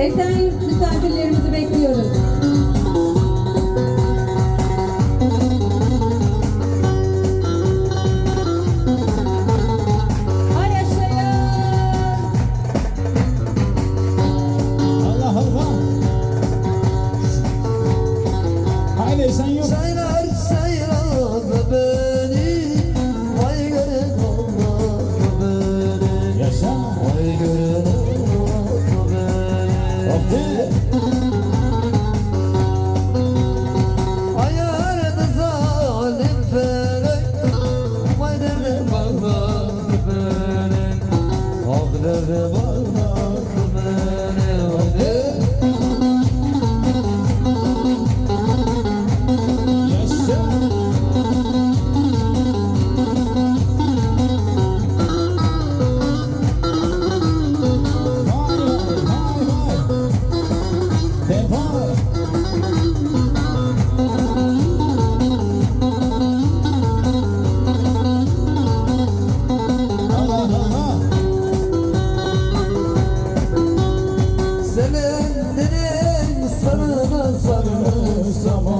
80 misafirlerimizi bekliyoruz. Sayrar sayrar bebek love sarılır zaman